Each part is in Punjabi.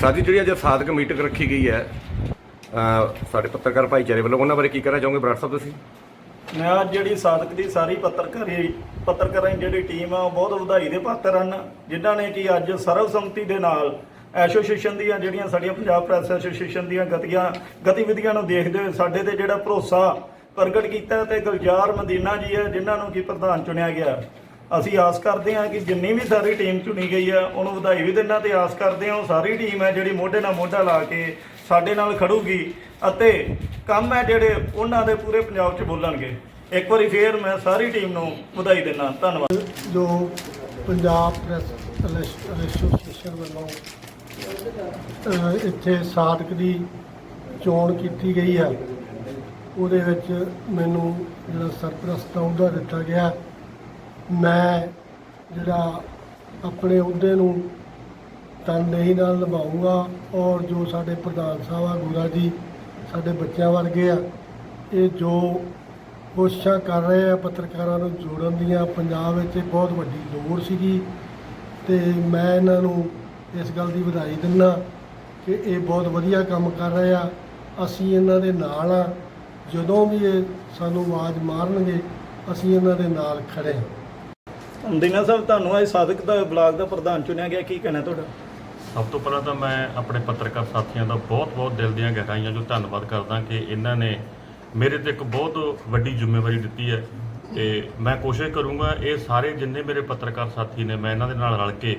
ਸਾਡੀ ਜਿਹੜੀ ਅੱਜ ਸਾਧਕ ਮੀਟਿੰਗ ਰੱਖੀ ਗਈ ਹੈ ਸਾਡੇ ਪੱਤਰਕਾਰ ਭਾਈਚਾਰੇ ਵੱਲੋਂ, ਉਹਨਾਂ ਬਾਰੇ ਕੀ ਕਹਿਣਾ ਚਾਹੋਗੇ ਬਰਾੜ ਸਾਹਿਬ ਤੁਸੀਂ? ਮੈਂ ਅੱਜ ਜਿਹੜੀ ਸਾਧਕ ਦੀ ਸਾਰੀ ਪੱਤਰਕਾਰੀ, ਪੱਤਰਕਾਰਾਂ ਦੀ ਜਿਹੜੀ ਟੀਮ ਆ, ਉਹ ਬਹੁਤ ਵਧਾਈ ਦੇ ਪਾਤਰ ਹਨ, ਜਿਨ੍ਹਾਂ ਨੇ ਕਿ ਅੱਜ ਸਰਵਸੰਮਤੀ ਦੇ ਨਾਲ ਐਸੋਸੀਏਸ਼ਨ ਦੀਆਂ ਜਿਹੜੀਆਂ ਸਾਡੀਆਂ ਪੰਜਾਬ ਪ੍ਰੈਸ ਐਸੋਸੀਏਸ਼ਨ ਦੀਆਂ ਗਤੀਆਂ, ਗਤੀਵਿਧੀਆਂ ਨੂੰ ਦੇਖਦੇ ਹੋਏ ਸਾਡੇ ਤੇ ਜਿਹੜਾ ਭਰੋਸਾ ਪ੍ਰਗਟ ਕੀਤਾ ਤੇ ਗੁਲਜ਼ਾਰ ਮਦੀਨਾ ਜੀ ਹੈ, ਜਿਨ੍ਹਾਂ ਨੂੰ ਕਿ ਪ੍ਰਧਾਨ ਚੁਣਿਆ ਗਿਆ ਅਸੀਂ ਆਸ ਕਰਦੇ ਹਾਂ ਕਿ ਜਿੰਨੀ ਵੀ ਸਾਰੀ ਟੀਮ ਚੁਣੀ ਗਈ ਹੈ, ਉਹਨੂੰ ਵਧਾਈ ਵੀ ਦਿੰਨਾ ਤੇ ਆਸ ਕਰਦੇ ਹਾਂ ਉਹ ਸਾਰੀ ਟੀਮ ਹੈ ਜਿਹੜੀ ਮੋਢੇ ਨਾਲ ਮੋਢਾ ਲਾ ਕੇ ਸਾਡੇ ਨਾਲ ਖੜੂਗੀ ਅਤੇ ਕੰਮ ਹੈ ਜਿਹੜੇ ਉਹਨਾਂ ਦੇ ਪੂਰੇ ਪੰਜਾਬ 'ਚ ਬੋਲਣਗੇ। ਇੱਕ ਵਾਰੀ ਫੇਰ ਮੈਂ ਸਾਰੀ ਟੀਮ ਨੂੰ ਵਧਾਈ ਦਿੰਨਾ ਧੰਨਵਾਦ। ਜੋ ਪੰਜਾਬ ਪ੍ਰੈਸ ਐਸੋਸੀਏਸ਼ਨ ਵੱਲੋਂ ਇੱਥੇ ਸਾਧਕ ਦੀ ਚੋਣ ਕੀਤੀ ਗਈ ਹੈ, ਉਹਦੇ ਵਿੱਚ ਮੈਨੂੰ ਜਿਹੜਾ ਸਰਪ੍ਰਸਤ ਦਾ ਅਹੁਦਾ ਦਿੱਤਾ ਗਿਆ ਮੈਂ ਜਿਹੜਾ ਆਪਣੇ ਅਹੁਦੇ ਨੂੰ ਤਨਦੇਹੀ ਨਾਲ ਨਿਭਾਊਂਗਾ ਔਰ ਜੋ ਸਾਡੇ ਪ੍ਰਧਾਨ ਸਾਹਿਬ ਆ, ਗੁਰਾ ਜੀ, ਸਾਡੇ ਬੱਚਿਆਂ ਵਰਗੇ ਆ, ਇਹ ਜੋ ਕੋਸ਼ਿਸ਼ਾਂ ਕਰ ਰਹੇ ਆ ਪੱਤਰਕਾਰਾਂ ਨੂੰ ਜੋੜਨ ਦੀਆਂ, ਪੰਜਾਬ ਵਿੱਚ ਇਹ ਬਹੁਤ ਵੱਡੀ ਲੋੜ ਸੀਗੀ ਤੇ ਮੈਂ ਇਹਨਾਂ ਨੂੰ ਇਸ ਗੱਲ ਦੀ ਵਧਾਈ ਦਿੰਦਾ ਕਿ ਇਹ ਬਹੁਤ ਵਧੀਆ ਕੰਮ ਕਰ ਰਹੇ ਆ। ਅਸੀਂ ਇਹਨਾਂ ਦੇ ਨਾਲ ਆ। ਜਦੋਂ ਵੀ ਇਹ ਸਾਨੂੰ ਆਵਾਜ਼ ਮਾਰਨਗੇ, ਅਸੀਂ ਇਹਨਾਂ ਦੇ ਨਾਲ ਖੜੇ ਹਾਂ ਦਿਨਾ ਸਾਹਿਬ ਤੁਹਾਨੂੰ ਅੱਜ ਸਾਧਕ ਦਾ, ਬਲਾਕ ਦਾ ਪ੍ਰਧਾਨ ਚੁਣਿਆ ਗਿਆ, ਕੀ ਕਹਿਣਾ ਤੁਹਾਡਾ? ਸਭ ਤੋਂ ਪਹਿਲਾਂ ਤਾਂ ਮੈਂ ਆਪਣੇ ਪੱਤਰਕਾਰ ਸਾਥੀਆਂ ਦਾ ਬਹੁਤ-ਬਹੁਤ ਦਿਲ ਦੀਆਂ ਗਹਿਰਾਈਆਂ ਜੋ ਧੰਨਵਾਦ ਕਰਦਾ ਕਿ ਇਹਨਾਂ ਨੇ ਮੇਰੇ ਤੇ ਇੱਕ ਬਹੁਤ ਵੱਡੀ ਜ਼ਿੰਮੇਵਾਰੀ ਦਿੱਤੀ ਹੈ ਤੇ ਮੈਂ ਕੋਸ਼ਿਸ਼ ਕਰੂੰਗਾ, ਇਹ ਸਾਰੇ ਜਿੰਨੇ ਮੇਰੇ ਪੱਤਰਕਾਰ ਸਾਥੀ ਨੇ, ਮੈਂ ਇਹਨਾਂ ਦੇ ਨਾਲ ਰਲ ਕੇ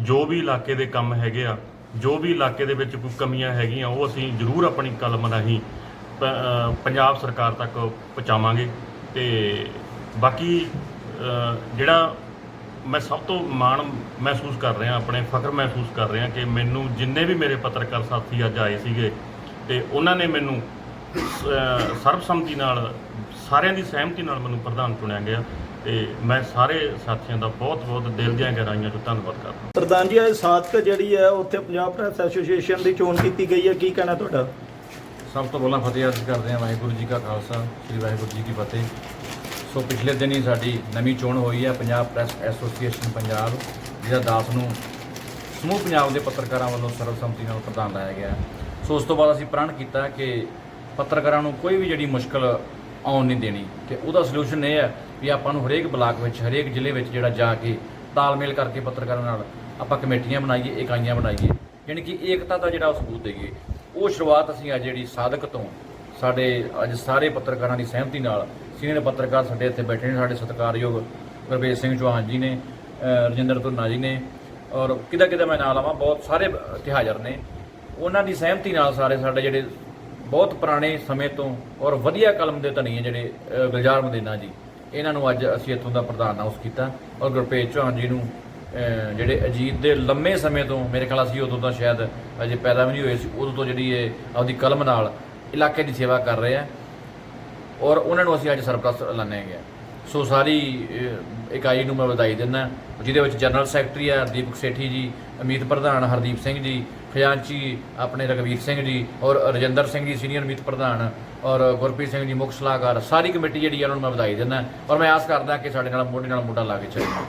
ਜੋ ਵੀ ਇਲਾਕੇ ਦੇ ਕੰਮ ਹੈਗੇ ਆ, ਜੋ ਵੀ ਇਲਾਕੇ ਦੇ ਵਿੱਚ ਕੋਈ ਕਮੀਆਂ ਹੈਗੀਆਂ, ਉਹ ਅਸੀਂ ਜ਼ਰੂਰ ਆਪਣੀ ਕਲਮ ਰਾਹੀਂ ਪ- ਪੰਜਾਬ ਸਰਕਾਰ ਤੱਕ ਪਹੁੰਚਾਵਾਂਗੇ ਤੇ ਬਾਕੀ ਜਿਹੜਾ ਮੈਂ ਸਭ ਤੋਂ ਮਾਣ ਮਹਿਸੂਸ ਕਰ ਰਿਹਾ ਆਪਣੇ ਫਖਰ ਮਹਿਸੂਸ ਕਰ ਰਿਹਾ ਕਿ ਮੈਨੂੰ ਜਿੰਨੇ ਵੀ ਮੇਰੇ ਪੱਤਰਕਾਰ ਸਾਥੀ ਅੱਜ ਆਏ ਸੀਗੇ ਤੇ ਉਹਨਾਂ ਨੇ ਮੈਨੂੰ ਸਰਬਸੰਮਤੀ ਨਾਲ ਸਾਰਿਆਂ ਦੀ ਸਹਿਮਤੀ ਨਾਲ ਮੈਨੂੰ ਪ੍ਰਧਾਨ ਚੁਣਿਆ ਗਿਆ ਤੇ ਮੈਂ ਸਾਰੇ ਸਾਥੀਆਂ ਦਾ ਬਹੁਤ-ਬਹੁਤ ਦਿਲ ਦੀਆਂ ਗਹਿਰਾਈਆਂ ਤੋਂ ਧੰਨਵਾਦ ਕਰਦਾ ਪ੍ਰਧਾਨ ਜੀ ਅੱਜ ਸਾਧਕ ਜਿਹੜੀ ਹੈ ਉੱਥੇ ਪੰਜਾਬ ਪ੍ਰੈਸ ਐਸੋਸੀਏਸ਼ਨ ਦੀ ਚੋਣ ਕੀਤੀ ਗਈ ਹੈ ਕੀ ਕਹਿਣਾ ਤੁਹਾਡਾ? ਸਭ ਤੋਂ ਪਹਿਲਾਂ ਫਤਿਹ ਅਰਜ਼ ਕਰਦੇ ਹਾਂ ਵਾਹਿਗੁਰੂ ਜੀ ਕਾ ਖਾਲਸਾ ਸ੍ਰੀ ਵਾਹਿਗੁਰੂ ਜੀ ਕੀ ਫਤਿਹ। ਸੋ ਪਿਛਲੇ ਦਿਨ ਹੀ ਸਾਡੀ ਨਵੀਂ ਚੋਣ ਹੋਈ ਹੈ, ਪੰਜਾਬ ਪ੍ਰੈਸ ਐਸੋਸੀਏਸ਼ਨ ਪੰਜਾਬ ਜਿਹਦਾ ਦਾਸ ਨੂੰ ਸਮੂਹ ਪੰਜਾਬ ਦੇ ਪੱਤਰਕਾਰਾਂ ਵੱਲੋਂ ਸਰਬਸੰਮਤੀ ਨਾਲ ਪ੍ਰਧਾਨ ਲਾਇਆ ਗਿਆ ਸੋ ਉਸ ਤੋਂ ਬਾਅਦ ਅਸੀਂ ਪ੍ਰਣ ਕੀਤਾ ਕਿ ਪੱਤਰਕਾਰਾਂ ਨੂੰ ਕੋਈ ਵੀ ਜਿਹੜੀ ਮੁਸ਼ਕਲ ਆਉਣ ਨਹੀਂ ਦੇਣੀ ਕਿ ਉਹਦਾ ਸੋਲੂਸ਼ਨ ਇਹ ਹੈ ਵੀ ਆਪਾਂ ਨੂੰ ਹਰੇਕ ਬਲਾਕ ਵਿੱਚ, ਹਰੇਕ ਜ਼ਿਲ੍ਹੇ ਵਿੱਚ ਜਿਹੜਾ ਜਾ ਕੇ ਤਾਲਮੇਲ ਕਰਕੇ ਪੱਤਰਕਾਰਾਂ ਨਾਲ ਆਪਾਂ ਕਮੇਟੀਆਂ ਬਣਾਈਏ, ਇਕਾਈਆਂ ਬਣਾਈਏ, ਯਾਨੀ ਕਿ ਏਕਤਾ ਦਾ ਜਿਹੜਾ ਉਹ ਸਬੂਤ ਦੇਈਏ। ਉਹ ਸ਼ੁਰੂਆਤ ਅਸੀਂ ਅੱਜ ਜਿਹੜੀ ਸਾਧਕ ਤੋਂ ਸਾਡੇ ਅੱਜ ਸਾਰੇ ਪੱਤਰਕਾਰਾਂ ਦੀ ਸਹਿਮਤੀ ਨਾਲ ਸੀਨੀਅਰ ਪੱਤਰਕਾਰ ਸਾਡੇ ਇੱਥੇ ਬੈਠੇ ਨੇ, ਸਾਡੇ ਸਤਿਕਾਰਯੋਗ ਗੁਰਬੇਜ ਸਿੰਘ ਚੌਹਾਨ ਜੀ ਨੇ ਰਜਿੰਦਰ ਧੁੰਨਾ ਜੀ ਨੇ ਔਰ ਕਿਦਾ ਕਿਦਾ ਮੈਂ ਨਾਲ ਆਵਾਂ, ਬਹੁਤ ਸਾਰੇ ਇਤਿਹਾਜ਼ਰ ਨੇ। ਉਹਨਾਂ ਦੀ ਸਹਿਮਤੀ ਨਾਲ ਸਾਰੇ ਸਾਡੇ ਜਿਹੜੇ ਬਹੁਤ ਪੁਰਾਣੇ ਸਮੇਂ ਤੋਂ ਔਰ ਵਧੀਆ ਕਲਮ ਦੇ ਧਨੀ ਹੈ ਜਿਹੜੇ ਗੁਲਜ਼ਾਰ ਮਦੀਨਾ ਜੀ, ਇਹਨਾਂ ਨੂੰ ਅੱਜ ਅਸੀਂ ਇੱਥੋਂ ਦਾ ਪ੍ਰਧਾਨ ਅਨਾਉਂਸ ਕੀਤਾ ਔਰ ਗੁਰਪ੍ਰੀਤ ਚੌਹਾਨ ਜੀ ਨੂੰ ਜਿਹੜੇ ਅਜੀਤ ਦੇ ਲੰਮੇ ਸਮੇਂ ਤੋਂ ਮੇਰੇ ਖਿਆਲ ਅਸੀਂ ਉਦੋਂ ਤਾਂ ਸ਼ਾਇਦ ਅਜੇ ਪੈਦਾ ਵੀ ਨਹੀਂ ਹੋਏ ਸੀ, ਉਦੋਂ ਤੋਂ ਜਿਹੜੀ ਇਹ ਆਪਦੀ ਕਲਮ ਨਾਲ ਇਲਾਕੇ ਦੀ ਸੇਵਾ ਕਰ ਰਹੇ ਆ ਔਰ ਉਹਨਾਂ ਨੂੰ ਅਸੀਂ ਅੱਜ ਸਰਪ੍ਰਸਤ ਐਲਾਨਿਆ ਗਿਆ। ਸੋ ਸਾਰੀ ਇਕਾਈ ਨੂੰ ਮੈਂ ਵਧਾਈ ਦਿੰਦਾ ਜਿਹਦੇ ਵਿੱਚ ਜਨਰਲ ਸੈਕਟਰੀ ਆ ਦੀਪਕ ਸੇਠੀ ਜੀ, ਅਮੀਤ ਪ੍ਰਧਾਨ, ਹਰਦੀਪ ਸਿੰਘ ਜੀ ਖਜ਼ਾਨਚੀ ਆਪਣੇ ਰਗਵੀਰ ਸਿੰਘ ਜੀ ਔਰ ਰਜਿੰਦਰ ਸਿੰਘ ਜੀ, ਸੀਨੀਅਰ ਅਮੀਤ ਪ੍ਰਧਾਨ ਔਰ ਗੁਰਪ੍ਰੀਤ ਸਿੰਘ ਜੀ, ਮੁੱਖ ਸਲਾਹਕਾਰ, ਸਾਰੀ ਕਮੇਟੀ ਜਿਹੜੀ ਆ, ਉਹਨਾਂ ਨੂੰ ਮੈਂ ਵਧਾਈ ਦਿੰਦਾ ਔਰ ਮੈਂ ਆਸ ਕਰਦਾ ਕਿ ਸਾਡੇ ਨਾਲ ਮੋਢੇ ਨਾਲ ਮੋਢਾ ਲਾ ਕੇ ਚੱਲਣਾ